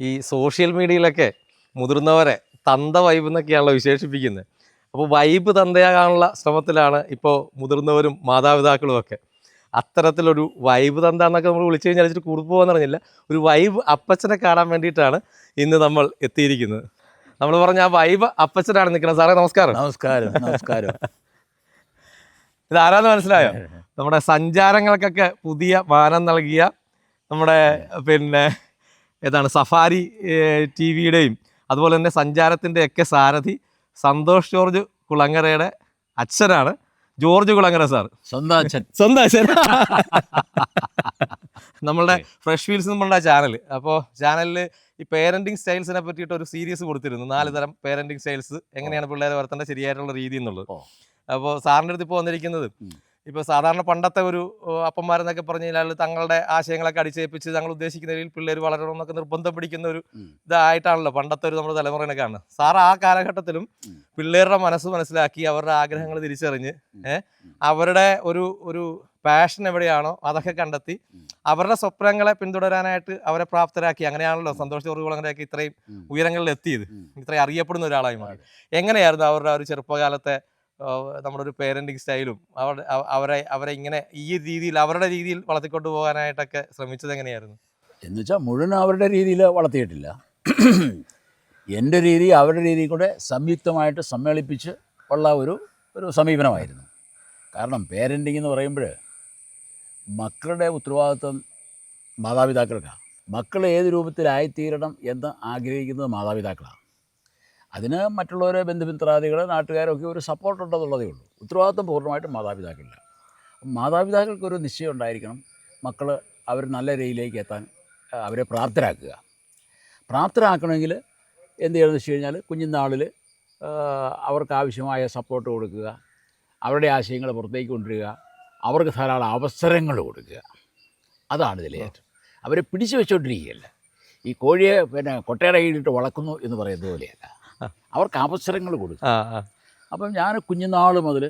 ഈ സോഷ്യൽ മീഡിയയിലൊക്കെ മുതിർന്നവരെ തന്ത വൈബ് എന്നൊക്കെയാണല്ലോ വിശേഷിപ്പിക്കുന്നത് അപ്പോൾ വൈബ് തന്തയാകാനുള്ള ശ്രമത്തിലാണ് ഇപ്പോൾ മുതിർന്നവരും മാതാപിതാക്കളും ഒക്കെ. അത്തരത്തിലൊരു വൈബ് തന്ത എന്നൊക്കെ നമ്മൾ വിളിച്ചു കഴിഞ്ഞാൽ ഇച്ചിരി കൂടു പോകാൻ പറഞ്ഞില്ല. ഒരു വൈബ് അപ്പച്ചനെ കാണാൻ വേണ്ടിയിട്ടാണ് ഇന്ന് നമ്മൾ എത്തിയിരിക്കുന്നത്. നമ്മൾ പറഞ്ഞ ആ വൈബ് അപ്പച്ചനാണ് നിൽക്കുന്നത്. സാറേ നമസ്കാരം. നമസ്കാരം നമസ്കാരം. ഇതാരാന്ന് മനസ്സിലായോ? നമ്മുടെ സഞ്ചാരങ്ങൾക്കൊക്കെ പുതിയ മാനം നൽകിയ നമ്മുടെ പിന്നെ ഏതാണ് സഫാരി ടി വിയുടെയും അതുപോലെ തന്നെ സഞ്ചാരത്തിന്റെ ഒക്കെ സാരഥി സന്തോഷ് ജോർജ് കുളങ്ങരയുടെ അച്ഛനാണ്. ജോർജ് കുളങ്ങര സാർ. സ്വന്തം അച്ഛൻ. സ്വന്തം അച്ഛൻ. നമ്മളുടെ ഫ്രഷ് ഫീൽസ് നമ്മളുടെ ചാനൽ അപ്പോൾ ചാനലിൽ ഈ പേരന്റിങ് സ്റ്റൈൽസിനെ പറ്റിയിട്ട് ഒരു സീരീസ് കൊടുത്തിരുന്നു. നാല് തരം പേരന്റിങ് സ്റ്റൈൽസ് എങ്ങനെയാണ് പിള്ളേരെ വളർത്തേണ്ട ശരിയായിട്ടുള്ള രീതി എന്നുള്ളത്. അപ്പോൾ സാറിന്റെ അടുത്ത് ഇപ്പോൾ വന്നിരിക്കുന്നത്. ഇപ്പോൾ സാധാരണ പണ്ടത്തെ ഒരു അപ്പന്മാരെന്നൊക്കെ പറഞ്ഞു കഴിഞ്ഞാൽ തങ്ങളുടെ ആശയങ്ങളൊക്കെ അടിച്ചേൽപ്പിച്ച് തങ്ങൾ ഉദ്ദേശിക്കുന്ന രീതിയിൽ പിള്ളേർ വളരണം എന്നൊക്കെ നിർബന്ധം പിടിക്കുന്ന ഒരു ഇതായിട്ടാണല്ലോ പണ്ടത്തെ ഒരു നമ്മുടെ തലമുറയെ കാണുന്നത്. സാർ ആ കാലഘട്ടത്തിലും. പിള്ളേരുടെ മനസ്സ് മനസ്സിലാക്കി അവരുടെ ആഗ്രഹങ്ങൾ തിരിച്ചറിഞ്ഞ്. അവരുടെ ഒരു ഒരു പാഷൻ എവിടെയാണോ അതൊക്കെ കണ്ടെത്തി അവരുടെ സ്വപ്നങ്ങളെ പിന്തുടരാനായിട്ട് അവരെ പ്രാപ്തരാക്കി. അങ്ങനെയാണല്ലോ സന്തോഷ് ജോർജ് കുളങ്ങരയൊക്കെ ഇത്രയും ഉയരങ്ങളിൽ എത്തിയത്. ഇത്രയും അറിയപ്പെടുന്ന ഒരാളായി മാറി. എങ്ങനെയായിരുന്നു അവരുടെ ആ ഒരു ചെറുപ്പകാലത്തെ നമ്മുടെ ഒരു പേരന്റിങ് സ്റ്റൈലും അവരുടെ അവരെ അവരെ ഇങ്ങനെ ഈ രീതിയിൽ അവരുടെ രീതിയിൽ വളർത്തിക്കൊണ്ടു പോകാനായിട്ടൊക്കെ ശ്രമിച്ചത് എങ്ങനെയായിരുന്നു? എന്ന് വെച്ചാൽ മുഴുവൻ അവരുടെ രീതിയിൽ വളർത്തിയിട്ടില്ല. എന്റെ രീതി അവരുടെ രീതി കൂടെ സംയുക്തമായിട്ട് സമ്മേളിപ്പിച്ച് ഉള്ള ഒരു ഒരു സമീപനമായിരുന്നു. കാരണം പേരന്റിങ് എന്ന് പറയുമ്പോൾ മക്കളുടെ ഉത്തരവാദിത്വം മാതാപിതാക്കൾക്കാണ് മക്കൾ ഏത് രൂപത്തിലായിത്തീരണം എന്ന് ആഗ്രഹിക്കുന്നത് മാതാപിതാക്കളാണ് അതിന് മറ്റുള്ളവരെ ബന്ധുമിത്രാദികൾ നാട്ടുകാരൊക്കെ ഒരു സപ്പോർട്ട് ഉണ്ടെന്നുള്ളതേ ഉള്ളൂ. ഉത്തരവാദിത്വം പൂർണമായിട്ടും മാതാപിതാക്കളില്ല മാതാപിതാക്കൾക്കൊരു നിശ്ചയം ഉണ്ടായിരിക്കണം മക്കൾ അവർ നല്ല രീതിയിലേക്ക് എത്താൻ അവരെ പ്രാപ്തരാക്കുക. പ്രാപ്തരാക്കണമെങ്കിൽ എന്ത് ചെയ്യണമെന്ന് വെച്ച് കഴിഞ്ഞാൽ കുഞ്ഞുനാളിൽ അവർക്ക് ആവശ്യമായ സപ്പോർട്ട് കൊടുക്കുക അവരുടെ ആശയങ്ങൾ പുറത്തേക്ക് കൊണ്ടുവരിക അവർക്ക് ധാരാളം അവസരങ്ങൾ കൊടുക്കുക. അതാണ് ഇതിലെ അവരെ പിടിച്ചു വെച്ചുകൊണ്ടിരിക്കുകയല്ല ഈ കോഴിയെ പിന്നെ കൊട്ടയുടെ കീഴിട്ട് വളർക്കുന്നു എന്ന് പറയുന്നത് പോലെയല്ല. അവർക്ക് അവസരങ്ങൾ കൊടുക്കും. അപ്പം ഞാൻ കുഞ്ഞുനാൾ മുതൽ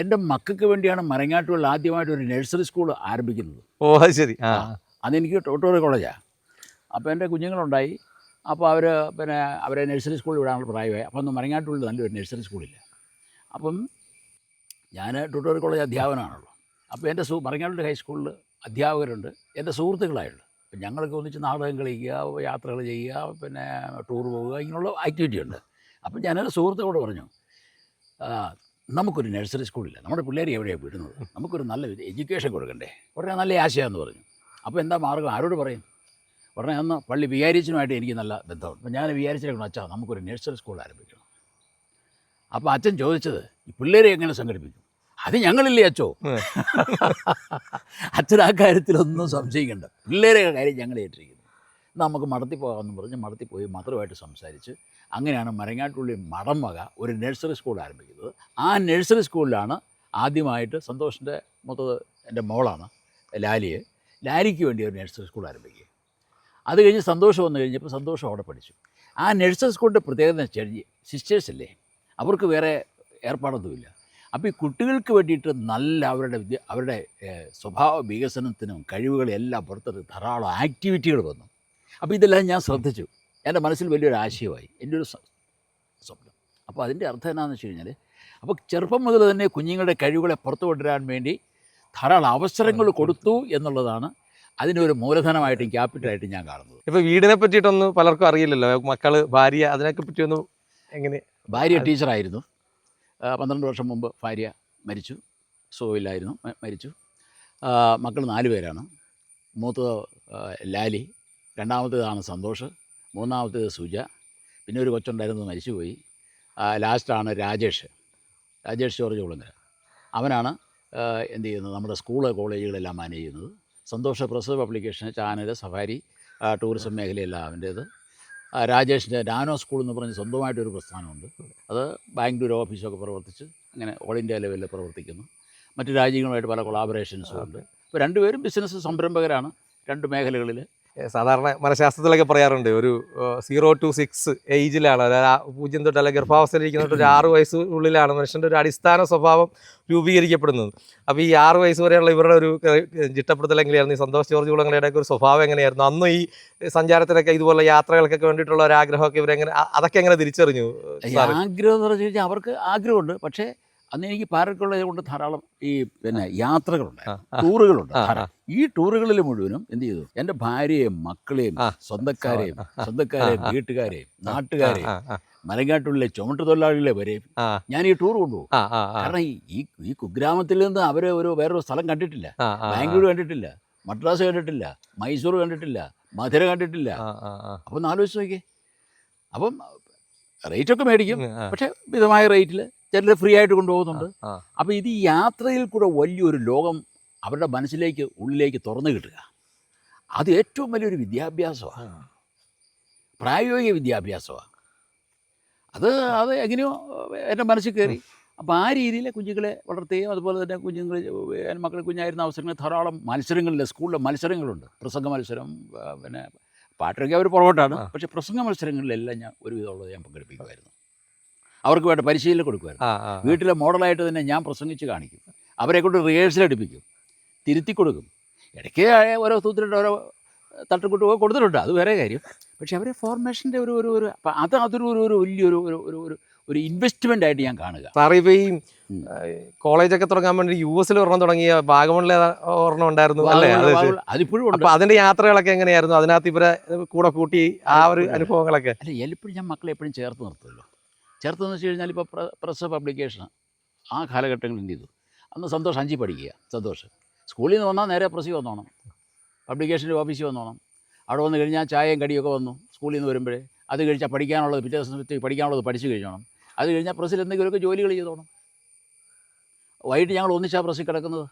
എന്റെ മക്കൾക്ക് വേണ്ടിയാണ് മരങ്ങാട്ടുകളിൽ ആദ്യമായിട്ട് ഒരു നഴ്സറി സ്കൂൾ ആരംഭിക്കുന്നത്. ഓ അത് ശരി. അതെനിക്ക് ടോട്ടോറി കോളേജാണ് അപ്പോൾ എന്റെ കുഞ്ഞുങ്ങളുണ്ടായി. അപ്പോൾ അവർ പിന്നെ അവരെ നഴ്സറി സ്കൂളിൽ വിടാനുള്ള പ്രായമായി. അപ്പോൾ ഒന്ന് മരങ്ങാട്ടുള്ളിൽ നല്ലൊരു നഴ്സറി സ്കൂളില്ല. അപ്പം ഞാൻ ടോട്ടോറി കോളേജ് അധ്യാപനമാണല്ലോ അപ്പോൾ എന്റെ സു മരങ്ങാട്ടുള്ള ഹൈസ്കൂളിൽ അധ്യാപകരുണ്ട്. എന്റെ സുഹൃത്തുക്കളായുള്ളൂ ഞങ്ങളൊക്കെ ഒന്നിച്ച് നാടകം കളിക്കുക യാത്രകൾ ചെയ്യുക പിന്നെ ടൂർ പോവുക ഇങ്ങനെയുള്ള ആക്ടിവിറ്റി ഉണ്ട്. അപ്പം ഞാനൊരു സുഹൃത്തോട് പറഞ്ഞു നമുക്കൊരു നഴ്സറി സ്കൂളില്ല നമ്മുടെ പിള്ളേർ എവിടെയാണ് വിടുന്നത്? നമുക്കൊരു നല്ല എഡ്യൂക്കേഷൻ കൊടുക്കണ്ടേ? ഉടനെ നല്ല ആശയമാണെന്ന് പറഞ്ഞു. അപ്പോൾ എന്താ മാർഗം? ആരോട് പറയും? ഉടനെ അന്ന് പള്ളി വികാരിച്ചനുമായിട്ട് എനിക്ക് നല്ല ബന്ധമുണ്ട്. അപ്പം ഞാൻ വിചാരിച്ചിരിക്കണം അച്ഛാ നമുക്കൊരു നഴ്സറി സ്കൂൾ ആരംഭിക്കണം. അപ്പോൾ അച്ഛൻ ചോദിച്ചത് ഈ പിള്ളേരെ എങ്ങനെ സംഘടിപ്പിക്കും? അത് ഞങ്ങളില്ലേ അച്ചോ. അച്ഛൻ ആ കാര്യത്തിലൊന്നും സംശയിക്കണ്ട. പിള്ളേരെ കാര്യം ഞങ്ങൾ ഏറ്റിരിക്കുന്നു നമുക്ക് മടത്തി പോകാമെന്ന് പറഞ്ഞ് മടത്തി പോയി മാത്രമായിട്ട് സംസാരിച്ച് അങ്ങനെയാണ് മരങ്ങാട്ടുള്ളി മടം വക ഒരു നഴ്സറി സ്കൂൾ ആരംഭിക്കുന്നത്. ആ നഴ്സറി സ്കൂളിലാണ് ആദ്യമായിട്ട് സന്തോഷിന്റെ മൊത്തം എന്റെ മോളാണ് ലാലിയെ. ലാലിക്ക് വേണ്ടി ഒരു നഴ്സറി സ്കൂൾ ആരംഭിക്കുക. അത് കഴിഞ്ഞ് സന്തോഷം വന്നു കഴിഞ്ഞപ്പോൾ സന്തോഷം അവിടെ പഠിച്ചു. ആ നഴ്സറി സ്കൂളിന്റെ പ്രത്യേകത എന്ന് വെച്ചാൽ സിസ്റ്റേഴ്സ് അല്ലേ അവർക്ക് വേറെ ഏർപ്പാടൊന്നുമില്ല. അപ്പോൾ ഈ കുട്ടികൾക്ക് വേണ്ടിയിട്ട് നല്ല അവരുടെ വിദ്യ അവരുടെ സ്വഭാവ വികസനത്തിനും കഴിവുകളെല്ലാം പുറത്തെടുത്ത് ധാരാളം ആക്ടിവിറ്റികൾ വന്നു. അപ്പോൾ ഇതെല്ലാം ഞാൻ ശ്രദ്ധിച്ചു. എന്റെ മനസ്സിൽ വലിയൊരു ആശയമായി. എന്റെ ഒരു സ്വപ്നം. അപ്പോൾ അതിന്റെ അർത്ഥം എന്നാന്ന് വെച്ച് കഴിഞ്ഞാൽ അപ്പോൾ ചെറുപ്പം മുതൽ തന്നെ കുഞ്ഞുങ്ങളുടെ കഴിവുകളെ പുറത്തു കൊണ്ടുവരാൻ വേണ്ടി ധാരാളം അവസരങ്ങൾ കൊടുത്തു എന്നുള്ളതാണ് അതിനൊരു മൂലധനമായിട്ടും ക്യാപിറ്റലായിട്ടും ഞാൻ കാണുന്നത്. ഇപ്പോൾ വീടിനെ പറ്റിയിട്ടൊന്നും പലർക്കും അറിയില്ലല്ലോ. മക്കൾ ഭാര്യ അതിനൊക്കെ പറ്റിയൊന്നും എങ്ങനെ? ഭാര്യ ടീച്ചറായിരുന്നു. പന്ത്രണ്ട് വർഷം മുമ്പ് ഭാര്യ മരിച്ചു. സുഖമില്ലായിരുന്നു മരിച്ചു. മക്കൾ നാല് പേരാണ്. മൂത്തത് ലാലി. രണ്ടാമത്തേതാണ് സന്തോഷ്. മൂന്നാമത്തേത് സുജ. പിന്നെ ഒരു കൊച്ചുണ്ടായിരുന്നത് മരിച്ചുപോയി. ലാസ്റ്റാണ് രാജേഷ്. രാജേഷ് ജോർജ് കുളങ്ങര. അവനാണ് എന്ത് ചെയ്യുന്നത്? നമ്മുടെ സ്കൂൾ കോളേജുകളെല്ലാം മാനേജ് ചെയ്യുന്നത്. സന്തോഷ press publication channel Safari tourism മേഖലയെല്ലാം അവന്റേത്. രാജേഷിന്റെ നാനോ സ്കൂൾ എന്ന് പറഞ്ഞ് സ്വന്തമായിട്ടൊരു പ്രസ്ഥാനമുണ്ട്. അത് ബാംഗ്ലൂർ ഓഫീസൊക്കെ പ്രവർത്തിച്ച് അങ്ങനെ ഓൾ ഇന്ത്യ ലെവലിൽ പ്രവർത്തിക്കുന്നു. മറ്റ് രാജ്യങ്ങളുമായിട്ട് പല കൊളാബറേഷൻസും ഉണ്ട്. അപ്പോൾ രണ്ടുപേരും ബിസിനസ് സംരംഭകരാണ്. രണ്ട് മേഖലകളിൽ സാധാരണ മനഃശാസ്ത്രത്തിലൊക്കെ പറയാറുണ്ട് ഒരു സീറോ ടു സിക്സ് ഏജിലാണ് അതായത് പൂജ്യം തൊട്ട് അല്ലെങ്കിൽ ഗർഭാവസ്ഥയിലിരിക്കുന്ന തൊട്ട് ഒരു ആറ് വയസ്സ് ഉള്ളിലാണ് മനുഷ്യന്റെ ഒരു അടിസ്ഥാന സ്വഭാവം രൂപീകരിക്കപ്പെടുന്നത്. അപ്പോൾ ഈ ആറ് വയസ്സ് വരെയുള്ള ഇവരുടെ ഒരു ചിട്ടപ്പെടുത്തൽ എങ്ങനെയായിരുന്നു ഈ സന്തോഷ് ജോർജ് കുളങ്ങളുടെ ഒരു സ്വഭാവം എങ്ങനെയായിരുന്നു? അന്ന് ഈ സഞ്ചാരത്തിനൊക്കെ ഇതുപോലെ യാത്രകൾക്കൊക്കെ വേണ്ടിയിട്ടുള്ള ഒരു ആഗ്രഹമൊക്കെ ഇവരെങ്ങനെ അതൊക്കെ എങ്ങനെ തിരിച്ചറിഞ്ഞു ആഗ്രഹം എന്ന് പറഞ്ഞു കഴിഞ്ഞാൽ അവർക്ക് ആഗ്രഹമുണ്ട്. പക്ഷേ അന്ന് എനിക്ക് പാരക്കുള്ളത് കൊണ്ട് ധാരാളം ഈ പിന്നെ യാത്രകളുണ്ട്. ടൂറുകളുണ്ട്. ഈ ടൂറുകളിൽ മുഴുവനും എന്ത് ചെയ്തു? എന്റെ ഭാര്യയെയും മക്കളെയും. സ്വന്തക്കാരെയും. സ്വന്തക്കാരെയും. വീട്ടുകാരെയും നാട്ടുകാരെയും മലങ്കാട്ടുള്ള മലങ്കാട്ടുള്ളിലെ ചുമട്ട് തൊഴിലാളികളെ വരെയും ഞാൻ ഈ ടൂർ കൊണ്ടുപോകും. കാരണം ഈ- ഈ കുഗ്രാമത്തിൽ നിന്ന് അവരെ ഒരു വേറൊരു സ്ഥലം കണ്ടിട്ടില്ല. ബാംഗ്ലൂർ കണ്ടിട്ടില്ല. മദ്രാസ് കണ്ടിട്ടില്ല. മൈസൂർ കണ്ടിട്ടില്ല. മധുര കണ്ടിട്ടില്ല. അപ്പൊ ആലോചിച്ച് നോക്കിയേ. അപ്പം റേറ്റൊക്കെ മേടിക്കും. പക്ഷെ പക്ഷേ മിതമായ റേറ്റിൽ ചിലർ ഫ്രീ ആയിട്ട് കൊണ്ടുപോകുന്നുണ്ട്. അപ്പോൾ ഇത് ഈ യാത്രയിൽ കൂടെ വലിയൊരു ലോകം അവരുടെ മനസ്സിലേക്ക് ഉള്ളിലേക്ക് തുറന്നു കിട്ടുക. അത് ഏറ്റവും വലിയൊരു വിദ്യാഭ്യാസമാണ് പ്രായോഗിക വിദ്യാഭ്യാസമാണ് അത് അത് എങ്ങനെയോ എന്റെ മനസ്സിൽ കയറി. അപ്പോൾ ആ രീതിയിൽ കുഞ്ഞുങ്ങളെ വളർത്തുകയും അതുപോലെ തന്നെ കുഞ്ഞുങ്ങൾ എന്റെ മക്കൾ കുഞ്ഞായിരുന്ന അവസരങ്ങളിൽ ധാരാളം മത്സരങ്ങളിൽ സ്കൂളിലെ മത്സരങ്ങളുണ്ട്. പ്രസംഗ മത്സരം പിന്നെ പാട്ടൊക്കെ അവർ പുറകോട്ടാണ്. പക്ഷേ പ്രസംഗ മത്സരങ്ങളിലെല്ലാം ഞാൻ ഒരുവിധമുള്ളത് ഞാൻ പങ്കെടുപ്പിക്കുമായിരുന്നു. അവർക്ക് വേണ്ട പരിശീലനം കൊടുക്കുമായിരുന്നു. ആ. വീട്ടിലെ മോഡലായിട്ട് തന്നെ ഞാൻ പ്രസംഗിച്ച് കാണിക്കും. അവരെ കൊണ്ട് റിഹേഴ്സൽ എടുപ്പിക്കും. തിരുത്തി കൊടുക്കും. ഇടയ്ക്ക് ഓരോ സൂത്രിട്ട് ഓരോ തട്ടുകൂട്ട് കൊടുത്തിട്ടുണ്ട്. അത് വേറെ കാര്യം. പക്ഷേ അവരെ ഫോർമേഷന്റെ ഒരു ഒരു ഒരു അപ്പം അത് അതൊരു ഒരു ഒരു വലിയൊരു ഒരു ഒരു ഒരു ഒരു ഇൻവെസ്റ്റ്മെന്റ് ആയിട്ട് ഞാൻ കാണുക. സാറ് ഇപ്പോൾ ഈ. കോളേജൊക്കെ തുടങ്ങാൻ വേണ്ടി യു എസിൽ ഒരെണ്ണം തുടങ്ങിയ വാഗമണിലെ ഒരെണ്ണം ഉണ്ടായിരുന്നു അല്ലേ? അതിപ്പോഴും ഉണ്ട്. അതിന്റെ യാത്രകളൊക്കെ എങ്ങനെയായിരുന്നു? അതിനകത്ത് ഇവരെ കൂടെ കൂട്ടി ആ ഒരു അനുഭവങ്ങളൊക്കെ? അല്ല എപ്പോഴും ഞാൻ മക്കളെ എപ്പോഴും ചേർത്ത് നിർത്തുമല്ലോ. ചേർത്ത് എന്ന് വെച്ച് കഴിഞ്ഞാൽ ഇപ്പോൾ പ്രസ് പബ്ലിക്കേഷൻ ആ കാലഘട്ടങ്ങളിൽ എന്ത് ചെയ്തു? അന്ന് സന്തോഷം അഞ്ചി പഠിക്കുക സന്തോഷം. സ്കൂളിൽ നിന്ന് വന്നാൽ നേരെ പ്രസ്സിൽ വന്നോണം. പബ്ലിക്കേഷന്റെ ഓഫീസിൽ വന്നോണം. അവിടെ വന്ന് കഴിഞ്ഞാൽ ചായയും കടിയൊക്കെ വന്നു സ്കൂളിൽ നിന്ന് വരുമ്പോൾ അത് കഴിച്ചാൽ പഠിക്കാനുള്ളത് പിറ്റേ ദിവസത്തേക്ക് പഠിക്കാനുള്ളത് പഠിച്ചു കഴിഞ്ഞോണം. അത് കഴിഞ്ഞാൽ പ്രസ്സിൽ എന്തെങ്കിലുമൊക്കെ ജോലികൾ ചെയ്തോണം. വൈകിട്ട് ഞങ്ങൾ ഒന്നിച്ചാ പ്രസ്സിൽ കിടക്കുന്നത്.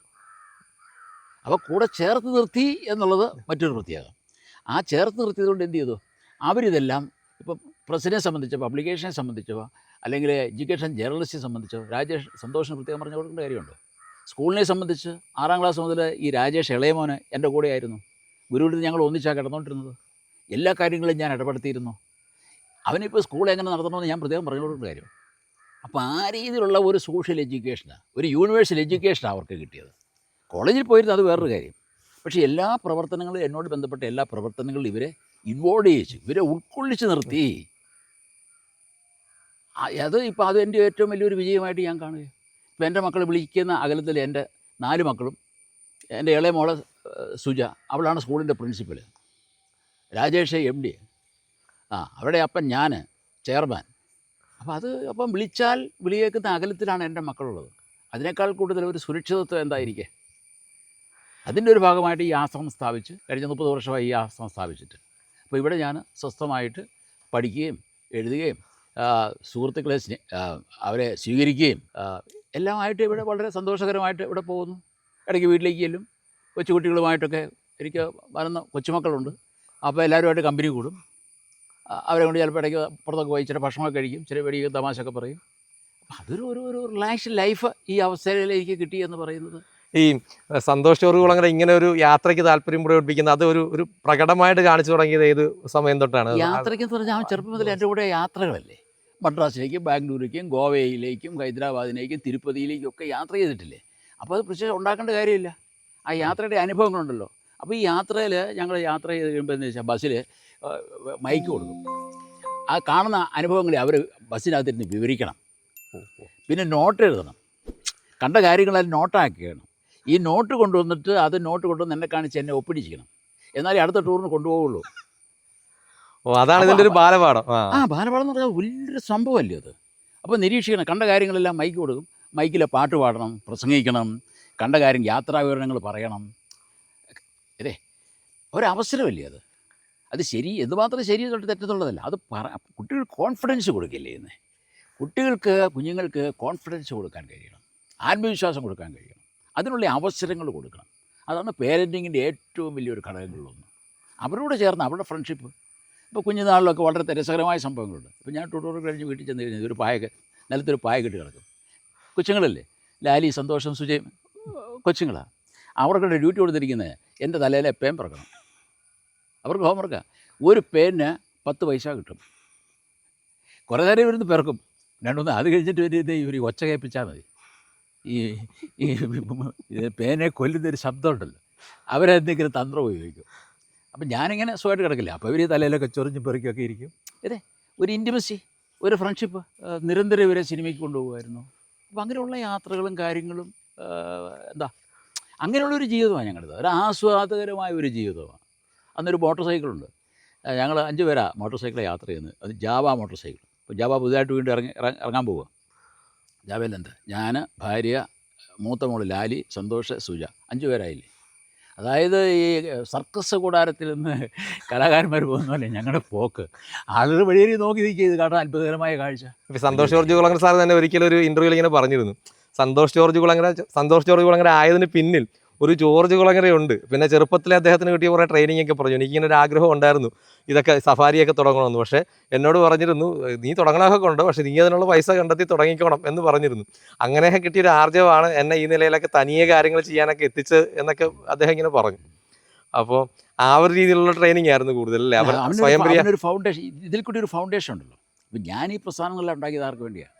അപ്പോൾ കൂടെ ചേർത്ത് നിർത്തി എന്നുള്ളത് മറ്റൊരു പ്രത്യേകത. ആ ചേർത്ത് നിർത്തിയതുകൊണ്ട് എന്ത് ചെയ്തു? അവരിതെല്ലാം ഇപ്പം പ്രസിനെ സംബന്ധിച്ചോ പബ്ലിക്കേഷനെ സംബന്ധിച്ചോ അല്ലെങ്കിൽ എഡ്യൂക്കേഷൻ ജേർണലിസ്റ്റിനെ സംബന്ധിച്ചോ രാജേഷ് സന്തോഷിന് പ്രത്യേകം പറഞ്ഞു കൊടുക്കേണ്ട കാര്യമുണ്ടോ? സ്കൂളിനെ സംബന്ധിച്ച് ആറാം ക്ലാസ് മുതൽ ഈ രാജേഷ് ഇളയമോന് എന്റെ കൂടെയായിരുന്നു ഗുരുവിൽ ഞങ്ങൾ ഒന്നിച്ചാണ് കിടന്നുകൊണ്ടിരുന്നത്. എല്ലാ കാര്യങ്ങളും ഞാൻ ഇടപെടുത്തിയിരുന്നു. അവനിപ്പോൾ സ്കൂൾ എങ്ങനെ നടത്തണമെന്ന് ഞാൻ പ്രത്യേകം പറഞ്ഞു കൊടുക്കേണ്ട കാര്യം. അപ്പോൾ ആ രീതിയിലുള്ള ഒരു സോഷ്യൽ എഡ്യൂക്കേഷനാണ് ഒരു യൂണിവേഴ്സൽ എഡ്യൂക്കേഷനാണ് അവർക്ക് കിട്ടിയത്. കോളേജിൽ പോയിരുന്നത് അത് വേറൊരു കാര്യം. പക്ഷേ എല്ലാ പ്രവർത്തനങ്ങളും എന്നോട് ബന്ധപ്പെട്ട എല്ലാ പ്രവർത്തനങ്ങളും ഇവരെ ഇൻവോൾവ് ചെയ്യിച്ചു ഇവരെ ഉൾക്കൊള്ളിച്ച് നിർത്തി. അത് ഇപ്പോൾ അത് എന്റെ ഏറ്റവും വലിയൊരു വിജയമായിട്ട് ഞാൻ കാണുക ഇപ്പം എന്റെ മക്കൾ വിളിക്കുന്ന അകലത്തിൽ എന്റെ നാല് മക്കളും എന്റെ ഇളയ മോൾ സുജ അവളാണ് സ്കൂളിന്റെ പ്രിൻസിപ്പൽ രാജേഷ് എം ഡി. ആ അവിടെ അപ്പം ഞാൻ ചെയർമാൻ. അപ്പോൾ അത് അപ്പം വിളിച്ചാൽ വിളിയേക്കുന്ന അകലത്തിലാണ് എന്റെ മക്കളുള്ളത്. അതിനേക്കാൾ കൂടുതൽ ഒരു സുരക്ഷിതത്വം എന്തായിരിക്കേ? അതിന്റെ ഒരു ഭാഗമായിട്ട് ഈ ആശ്രമം സ്ഥാപിച്ച് കഴിഞ്ഞ മുപ്പത് വർഷമായി ഈ ആശ്രമം സ്ഥാപിച്ചിട്ട്. അപ്പോൾ ഇവിടെ ഞാൻ സ്വസ്ഥമായിട്ട് പഠിക്കുകയും എഴുതുകയും സുഹൃത്തുക്കളെ അവരെ സ്വീകരിക്കുകയും എല്ലാമായിട്ട് ഇവിടെ വളരെ സന്തോഷകരമായിട്ട് ഇവിടെ പോകുന്നു. ഇടയ്ക്ക് വീട്ടിലേക്ക് ചെല്ലും. കൊച്ചുകുട്ടികളുമായിട്ടൊക്കെ എനിക്ക് വരുന്ന കൊച്ചുമക്കളുണ്ട്. അപ്പോൾ എല്ലാവരുമായിട്ട് കമ്പനി കൂടും. അവരെ കൊണ്ട് ചിലപ്പോൾ ഇടയ്ക്ക് പുറത്തൊക്കെ പോയി ചില ഭക്ഷണമൊക്കെ കഴിക്കും. ചെറിയ വെടിയും തമാശയൊക്കെ പറയും. അപ്പോൾ അതൊരു ഒരു ഒരു റിലാക്സ് ലൈഫ് ഈ അവസ്ഥയിൽ എനിക്ക് കിട്ടി എന്ന് പറയുന്നത്. ഈ സന്തോഷ ജോർജ് ഇങ്ങനെ ഒരു യാത്രയ്ക്ക് താല്പര്യം പ്രകടിപ്പിക്കുന്ന അത് ഒരു ഒരു പ്രകടമായിട്ട് കാണിച്ചു തുടങ്ങിയത് ഏത് സമയം തൊട്ടാണ്? യാത്രയ്ക്ക് എന്ന് പറഞ്ഞാൽ ചെറുപ്പം മുതൽ എന്റെ കൂടെ യാത്രകളല്ലേ? മദ്രാസിലേക്കും ബാംഗ്ലൂരിലേക്കും ഗോവയിലേക്കും ഹൈദരാബാദിലേക്കും തിരുപ്പതിയിലേക്കും ഒക്കെ യാത്ര ചെയ്തിട്ടില്ലേ? അപ്പോൾ അത് പ്രത്യേകിച്ച് ഉണ്ടാക്കേണ്ട കാര്യമില്ല. ആ യാത്രയുടെ അനുഭവങ്ങളുണ്ടല്ലോ. അപ്പോൾ ഈ യാത്രയിൽ ഞങ്ങൾ യാത്ര ചെയ്ത് കഴിയുമ്പോൾ എന്ന് വെച്ചാൽ ബസ്സിൽ മൈക്ക് കൊടുക്കും. ആ കാണുന്ന അനുഭവങ്ങളെ അവർ ബസ്സിനകത്തിരുന്ന് വിവരിക്കണം. പിന്നെ നോട്ട് എഴുതണം. കണ്ട കാര്യങ്ങളെല്ലാം നോട്ടാക്കിയാണ് ഈ നോട്ട് കൊണ്ടുവന്നിട്ട് അത് നോട്ട് കൊണ്ടുവന്ന് എന്നെ കാണിച്ച് എന്നെ ഒപ്പിടിച്ചിരിക്കണം. എന്നാലേ അടുത്ത ടൂറിന് കൊണ്ടുപോകുള്ളൂ ഓ അതാണ് ഇതിന്റെ ഒരു ബാലപാഠം. ആ. ബാലപാഠം എന്ന് പറഞ്ഞാൽ വലിയൊരു സംഭവമല്ലേ അത്. അപ്പോൾ നിരീക്ഷിക്കണം കണ്ട കാര്യങ്ങളെല്ലാം മൈക്ക് കൊടുക്കും. മൈക്കിലെ പാട്ട് പാടണം പ്രസംഗിക്കണം കണ്ട കാര്യം യാത്രാ വിവരണങ്ങൾ പറയണം. അതേ ഒരവസരമല്ലേ അത്? അത് ശരി എന്തുമാത്രം ശരി തൊട്ട് തെറ്റത്തുള്ളതല്ല അത് പറ കുട്ടികൾ കോൺഫിഡൻസ് കൊടുക്കില്ലേ എന്ന് കുട്ടികൾക്ക് കുഞ്ഞുങ്ങൾക്ക് കോൺഫിഡൻസ് കൊടുക്കാൻ കഴിയണം. ആത്മവിശ്വാസം കൊടുക്കാൻ കഴിയണം. അതിനുള്ള അവസരങ്ങൾ കൊടുക്കണം. അതാണ് പേരന്റിങ്ങിന്റെ ഏറ്റവും വലിയൊരു ഘടകങ്ങളിലൊന്ന്. അവരോട് ചേർന്ന് അവരുടെ ഫ്രണ്ട്ഷിപ്പ്. ഇപ്പോൾ കുഞ്ഞുനാളിലൊക്കെ വളരെ രസകരമായ സംഭവങ്ങളുണ്ട് ഇപ്പോൾ ഞാൻ ടൂട്ടോർ കഴിഞ്ഞ് വീട്ടിൽ ചെന്ന് കഴിഞ്ഞാൽ ഒരു പായ നിലത്തൊരു പായ കെട്ടി കിടക്കും കൊച്ചുങ്ങളല്ലേ ലാലി സന്തോഷം സുജയം കൊച്ചുങ്ങളാണ് അവർക്കുടെ ഡ്യൂട്ടി കൊടുത്തിരിക്കുന്നത് എന്റെ തലയിലെ പേൻ പറക്കണം അവർക്ക് ഹോംവർക്കാണ് ഒരു പേന് പത്ത് പൈസ കിട്ടും കുറേ നേരം ഇവരുന്ന് പിറക്കും രണ്ടൊന്ന് അത് കഴിഞ്ഞിട്ട് വരുന്നത് ഇവർ ഒച്ച കേൾപ്പിച്ചാൽ മതി ഈ ഈ പേനെ കൊല്ലുന്നൊരു ശബ്ദമുണ്ടല്ലോ അവരെന്തെങ്കിലും തന്ത്രം ഉപയോഗിക്കും അപ്പം ഞാനിങ്ങനെ സുഖമായിട്ട് കിടക്കില്ല. അപ്പോൾ ഇവർ തലയിലൊക്കെ ചൊറിഞ്ഞ് പെറുക്കിയൊക്കെ ഇരിക്കും. അതെ ഒരു ഇന്റിമസി ഒരു ഫ്രണ്ട്ഷിപ്പ് നിരന്തരം ഇവരെ സിനിമയ്ക്ക് കൊണ്ടുപോകുമായിരുന്നു. അപ്പം അങ്ങനെയുള്ള യാത്രകളും കാര്യങ്ങളും എന്താ അങ്ങനെയുള്ളൊരു ജീവിതമാണ് ഞങ്ങളുടെ ഒരു ആസ്വാദകരമായ ഒരു ജീവിതമാണ്. അന്നൊരു മോട്ടോർ സൈക്കിളുണ്ട് ഞങ്ങൾ അഞ്ച് പേരാ മോട്ടോർ സൈക്കിളിൽ യാത്ര ചെയ്യുന്നത്. അത് ജാവ മോട്ടോർ സൈക്കിൾ. ഇപ്പോൾ ജാവ പുതുതായിട്ട് വീണ്ടും ഇറങ്ങി ഇറങ്ങി ഇറങ്ങാൻ പോവുക ജാവയിൽ എന്താ ഞാൻ ഭാര്യ മൂത്ത ലാലി സന്തോഷ് സുജ. അഞ്ച് പേരായില്ലേ? അതായത് ഈ സർക്കസ് കൂടാരത്തിൽ നിന്ന് കലാകാരന്മാർ പോകുന്ന പോലെ ഞങ്ങളുടെ പോക്ക്. ആളുകൾ വഴിയേറി നോക്കി നിൽക്കുക ഇത് കാണാൻ അത്ഭുതകരമായ കാഴ്ച. സന്തോഷ് ജോർജ് കുളങ്ങര സാർ തന്നെ ഒരിക്കലും ഒരു ഇന്റർവ്യൂവിൽ ഇങ്ങനെ പറഞ്ഞിരുന്നു. സന്തോഷ് ജോർജ് കുളങ്ങര സന്തോഷ് ജോർജ് കുളങ്ങര ആയതിന് പിന്നിൽ ഒരു ജോർജ് കുളങ്ങരയുണ്ട്. പിന്നെ ചെറുപ്പത്തിലെ അദ്ദേഹത്തിന് കിട്ടിയ കുറേ ട്രെയിനിങ് ഒക്കെ പറഞ്ഞു. എനിക്കിങ്ങനെ ഒരു ആഗ്രഹം ഉണ്ടായിരുന്നു. ഇതൊക്കെ സഫാരിയൊക്കെ തുടങ്ങണമെന്ന്. പക്ഷേ എന്നോട് പറഞ്ഞിരുന്നു നീ തുടങ്ങണമൊക്കെ ഉണ്ട്. പക്ഷേ നീ അതിനുള്ള പൈസ കണ്ടെത്തി തുടങ്ങിക്കോണം എന്ന് പറഞ്ഞിരുന്നു. അങ്ങനെയൊക്കെ കിട്ടിയൊരു ആർജവമാണ് എന്നെ ഈ നിലയിലൊക്കെ തനിയെ കാര്യങ്ങൾ ചെയ്യാനൊക്കെ എത്തിച്ച് എന്നൊക്കെ അദ്ദേഹം ഇങ്ങനെ പറഞ്ഞു. അപ്പോൾ ആ ഒരു രീതിയിലുള്ള ട്രെയിനിങ് ആയിരുന്നു കൂടുതൽ അല്ലേ? അവർ സ്വയം ഫ- ഫൗണ്ടേഷൻ ഇതിൽ കൂടി ഒരു ഫൗണ്ടേഷൻ ഉണ്ടല്ലോ. അപ്പം ഞാൻ ഈ പ്രസ്ഥാനങ്ങളെല്ലാം ഉണ്ടാക്കിയത് ആർക്ക് വേണ്ടിയാണ്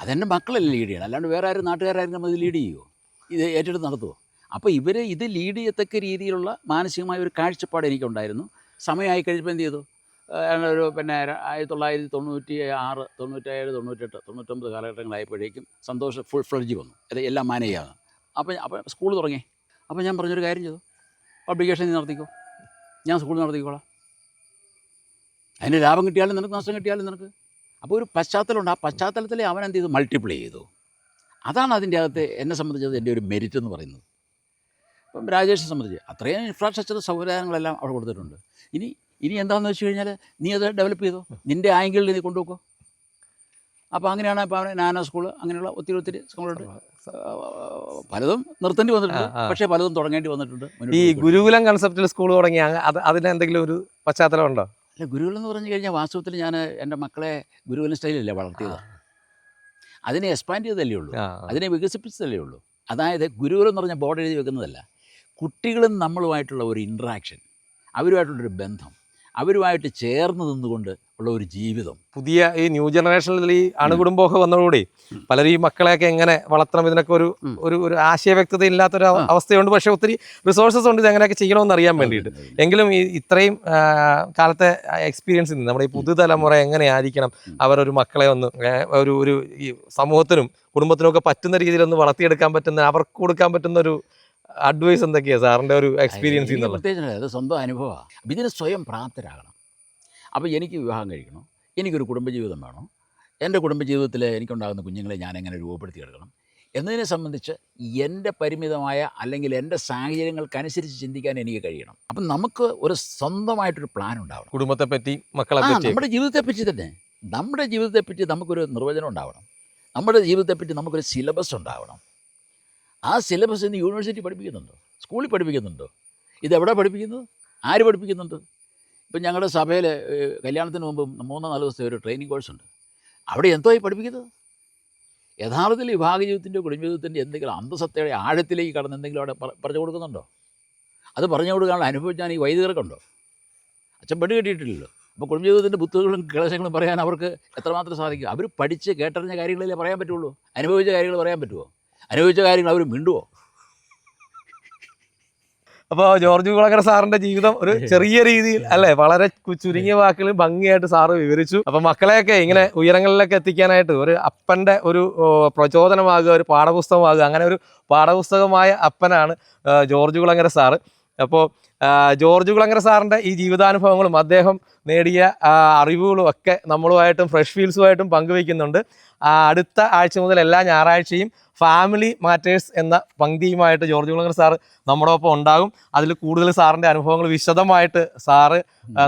അതെന്റെ മക്കളല്ലേ ലീഡ് ചെയ്യണം. അല്ലാണ്ട് വേറെ ആരും നാട്ടുകാരായിരുന്നു നമ്മൾ ഇത് ലീഡ് ചെയ്യുമോ ഇത് ഏറ്റെടുത്ത് നടത്തുമോ അപ്പോൾ ഇവർ ഇത് ലീഡ് ചെയ്യത്തക്ക രീതിയിലുള്ള മാനസികമായ ഒരു കാഴ്ചപ്പാട് എനിക്കുണ്ടായിരുന്നു. സമയമായി കഴിയുമ്പോൾ എന്ത് ചെയ്തു? ഒരു പിന്നെ ആയിരത്തി തൊള്ളായിരത്തി തൊണ്ണൂറ്റി ആറ് തൊണ്ണൂറ്റേഴ് തൊണ്ണൂറ്റെട്ട് തൊണ്ണൂറ്റൊമ്പത് കാലഘട്ടങ്ങളായപ്പോഴേക്കും സന്തോഷം ഫുൾ ഫ്ലഡ്ജ് വന്നു. അത് എല്ലാം മാനേജ് ചെയ്യാതെ അപ്പം അപ്പോൾ സ്കൂൾ തുടങ്ങി. അപ്പം ഞാൻ പറഞ്ഞൊരു കാര്യം ചെയ്തു. പബ്ലിക്കേഷൻ നീ നടത്തിക്കോ. ഞാൻ സ്കൂൾ നടത്തിക്കോളാം. അതിന് ലാഭം കിട്ടിയാലും നിനക്ക് നഷ്ടം കിട്ടിയാലും നിനക്ക്. അപ്പോൾ ഒരു പശ്ചാത്തലമുണ്ട്. ആ പശ്ചാത്തലത്തിൽ അവൻ എന്ത് ചെയ്തു? മൾട്ടിപ്ലൈ ചെയ്തു. അതാണ് അതിന്റെ അകത്ത് എന്നെ സംബന്ധിച്ചത് എന്റെ ഒരു മെരിറ്റ് എന്ന് പറയുന്നത്. ഇപ്പം രാജേഷിനെ സംബന്ധിച്ച് അത്രയും ഇൻഫ്രാസ്ട്രക്ചർ സൗകര്യങ്ങളെല്ലാം അവിടെ കൊടുത്തിട്ടുണ്ട്. ഇനി ഇനി എന്താണെന്ന് വെച്ച് കഴിഞ്ഞാൽ നീ അത് ഡെവലപ്പ് ചെയ്തോ? നിന്റെ ആംഗിളിൽ നീ കൊണ്ടുപോക്കോ? അപ്പോൾ അങ്ങനെയാണ് ഇപ്പോൾ അവന് നാനോ സ്കൂൾ അങ്ങനെയുള്ള ഒത്തിരി ഒത്തിരി സ്കൂളുണ്ട് പലതും നിർത്തേണ്ടി വന്നിട്ടുണ്ട്. പക്ഷേ പലതും തുടങ്ങേണ്ടി വന്നിട്ടുണ്ട് ഈ. ഗുരുകുലം കൺസെപ്റ്റിൽ സ്കൂൾ തുടങ്ങിയ അത് അതിന് എന്തെങ്കിലും ഒരു പശ്ചാത്തലം ഉണ്ടോ? അല്ല ഗുരുകുലം എന്ന് പറഞ്ഞു കഴിഞ്ഞാൽ വാസ്തവത്തിൽ ഞാൻ എന്റെ മക്കളെ ഗുരുകുലം സ്റ്റൈലല്ലേ വളർത്തിയത്? അതിനെ എക്സ്പാൻഡ് ചെയ്തല്ലേ ഉള്ളൂ. അതിനെ വികസിപ്പിച്ചതല്ലേ ഉള്ളൂ. അതായത് ഗുരുകുലം എന്ന് പറഞ്ഞ ബോർഡ് എഴുതി വെക്കുന്നതല്ല. കുട്ടികളും നമ്മളുമായിട്ടുള്ള ഒരു ഇൻട്രാക്ഷൻ അവരുമായിട്ടുള്ളൊരു ബന്ധം. അവരുമായിട്ട് ചേർന്ന് നിന്നുകൊണ്ട് ഉള്ള ഒരു ജീവിതം. പുതിയ ഈ ന്യൂ ജനറേഷനിൽ ഈ അണുകുടുംബമൊക്കെ വന്നതോടെ പലരും ഈ മക്കളെയൊക്കെ എങ്ങനെ വളർത്തണം ഇതിനൊക്കെ ഒരു. ഒരു ഒരു ആശയവ്യക്തത ഇല്ലാത്തൊരു അവ- അവസ്ഥയുണ്ട്. പക്ഷെ ഒത്തിരി റിസോഴ്സസ് ഉണ്ട് ഇത് എങ്ങനെയൊക്കെ ചെയ്യണമെന്ന് അറിയാൻ വേണ്ടിയിട്ട്. എങ്കിലും ഈ ഇത്രയും കാലത്തെ എക്സ്പീരിയൻസിൽ നിന്ന് നമ്മുടെ ഈ പുതുതലമുറ എങ്ങനെയായിരിക്കണം. അവരൊരു മക്കളെ ഒന്ന് ഒരു ഒരു ഈ സമൂഹത്തിനും കുടുംബത്തിനും ഒക്കെ പറ്റുന്ന രീതിയിൽ ഒന്ന് വളർത്തിയെടുക്കാൻ പറ്റുന്ന അവർക്ക് കൊടുക്കാൻ പറ്റുന്ന ഒരു അഡ്വൈസ് എന്തൊക്കെയാണ് സാറിന്റെ ഒരു എക്സ്പീരിയൻസ് പ്രത്യേകിച്ച് അത് സ്വന്തം അനുഭവമാണ് അപ്പം ഇതിന് സ്വയം പ്രാപ്തരാകണം. അപ്പോൾ എനിക്ക് വിവാഹം കഴിക്കണം എനിക്കൊരു കുടുംബജീവിതം വേണം എന്റെ കുടുംബജീവിതത്തിൽ എനിക്കുണ്ടാകുന്ന കുഞ്ഞുങ്ങളെ ഞാൻ എങ്ങനെ രൂപപ്പെടുത്തി രൂപപ്പെടുത്തിയെടുക്കണം എന്നതിനെ സംബന്ധിച്ച് എന്റെ പരിമിതമായ അല്ലെങ്കിൽ എന്റെ സാഹചര്യങ്ങൾക്കനുസരിച്ച് ചിന്തിക്കാൻ എനിക്ക് കഴിയണം. അപ്പം നമുക്ക് ഒരു സ്വന്തമായിട്ടൊരു പ്ലാൻ ഉണ്ടാവണം. കുടുംബത്തെ പറ്റി മക്കളെ നമ്മുടെ ജീവിതത്തെ പറ്റി തന്നെ. നമ്മുടെ ജീവിതത്തെ പറ്റി നമുക്കൊരു നിർവചനം ഉണ്ടാവണം. നമ്മുടെ ജീവിതത്തെ പറ്റി നമുക്കൊരു സിലബസ് ഉണ്ടാവണം. ആ സിലബസ് ഇന്ന് യൂണിവേഴ്സിറ്റി പഠിപ്പിക്കുന്നുണ്ടോ? സ്കൂളിൽ പഠിപ്പിക്കുന്നുണ്ടോ? ഇതെവിടെ പഠിപ്പിക്കുന്നത് ആര് പഠിപ്പിക്കുന്നുണ്ട്? ഇപ്പം ഞങ്ങളുടെ സഭയിൽ കല്യാണത്തിന് മുമ്പ് മൂന്നോ നാല് ദിവസത്തെ ഒരു ട്രെയിനിങ് കോഴ്സ് ഉണ്ട്. അവിടെ എന്തോ ആയി പഠിപ്പിക്കുന്നത്? യഥാർത്ഥത്തിൽ വിഭാഗ ജീവിതത്തിന്റെ കുടുംബജീവിതത്തിന്റെ എന്തെങ്കിലും അന്തസത്തയുടെ ആഴത്തിലേക്ക് കടന്ന് എന്തെങ്കിലും അവിടെ പറഞ്ഞു കൊടുക്കുന്നുണ്ടോ? അത് പറഞ്ഞു കൊടുക്കാനുള്ള അനുഭവം ഞാൻ ഈ വൈദികർക്കുണ്ടോ? അച്ഛൻ പെണ്ണ് കിട്ടിയിട്ടില്ലല്ലോ. അപ്പോൾ കുടുംബജീവിതത്തിന്റെ ബുദ്ധികളും ക്ലേശങ്ങളും പറയാൻ അവർക്ക് എത്രമാത്രം സാധിക്കും? അവർ പഠിച്ച് കേട്ടറിഞ്ഞ കാര്യങ്ങളല്ലേ പറയാൻ പറ്റുള്ളൂ? അനുഭവിച്ച കാര്യങ്ങൾ പറയാൻ പറ്റുമോ അനുഭവിച്ച കാര്യങ്ങൾ അവർ മിണ്ടുവോ? അപ്പോൾ ജോർജ് കുളങ്ങര സാറിന്റെ ജീവിതം ഒരു ചെറിയ രീതിയിൽ അല്ലെ? വളരെ ചുരുങ്ങിയ വാക്കുകളിൽ ഭംഗിയായിട്ട് സാറ് വിവരിച്ചു. അപ്പൊ മക്കളെയൊക്കെ ഇങ്ങനെ ഉയരങ്ങളിലൊക്കെ എത്തിക്കാനായിട്ട് ഒരു അപ്പന്റെ ഒരു പ്രചോദനമാകുക ഒരു പാഠപുസ്തകമാകുക അങ്ങനെ ഒരു പാഠപുസ്തകമായ അപ്പനാണ് ജോർജ് കുളങ്ങര സാറ്. അപ്പോൾ ജോർജ് കുളങ്ങര സാറിന്റെ ഈ ജീവിതാനുഭവങ്ങളും അദ്ദേഹം നേടിയ അറിവുകളും ഒക്കെ നമ്മളുമായിട്ടും ഫ്രഷ് ഫീൽസുമായിട്ടും പങ്കുവയ്ക്കുന്നുണ്ട്. അടുത്ത ആഴ്ച മുതൽ എല്ലാ ഞായറാഴ്ചയും ഫാമിലി മാറ്റേഴ്സ് എന്ന പങ്ക്തിയുമായിട്ട് ജോർജ് കുളങ്ങര സാർ നമ്മളോടൊപ്പം ഉണ്ടാകും. അതിൽ കൂടുതൽ സാറിന്റെ അനുഭവങ്ങൾ വിശദമായിട്ട് സാറ്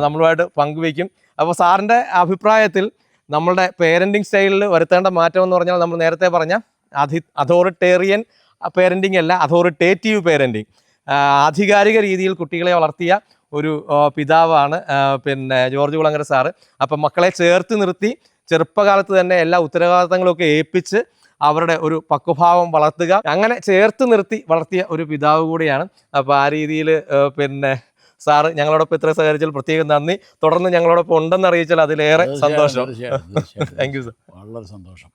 നമ്മളുമായിട്ട് പങ്കുവയ്ക്കും. അപ്പോൾ സാറിന്റെ അഭിപ്രായത്തിൽ നമ്മളുടെ പേരന്റിങ് സ്റ്റൈലിൽ വരുത്തേണ്ട മാറ്റം എന്ന് പറഞ്ഞാൽ നമ്മൾ നേരത്തെ പറഞ്ഞ അധി അതോറിറ്റേറിയൻ പേരന്റിങ് അല്ല അതോറിറ്റേറ്റീവ് പേരന്റിങ് ആധികാരിക രീതിയിൽ കുട്ടികളെ വളർത്തിയ ഒരു പിതാവാണ് പിന്നെ ജോർജ് കുളങ്ങര സാറ്. അപ്പം മക്കളെ ചേർത്ത് നിർത്തി ചെറുപ്പകാലത്ത് തന്നെ എല്ലാ ഉത്തരവാദിത്തങ്ങളൊക്കെ ഏൽപ്പിച്ച് അവരുടെ ഒരു പക്വഭാവം വളർത്തുക. അങ്ങനെ ചേർത്ത് നിർത്തി വളർത്തിയ ഒരു പിതാവ് കൂടിയാണ്. അപ്പോൾ ആ രീതിയിൽ പിന്നെ സാറ് ഞങ്ങളോടൊപ്പം ഇത്ര സഹകരിച്ചാൽ പ്രത്യേകം നന്ദി. തുടർന്ന് ഞങ്ങളോടൊപ്പം ഉണ്ടെന്ന് അറിയിച്ചാൽ അതിലേറെ സന്തോഷം. താങ്ക് യു സർ വളരെ സന്തോഷം.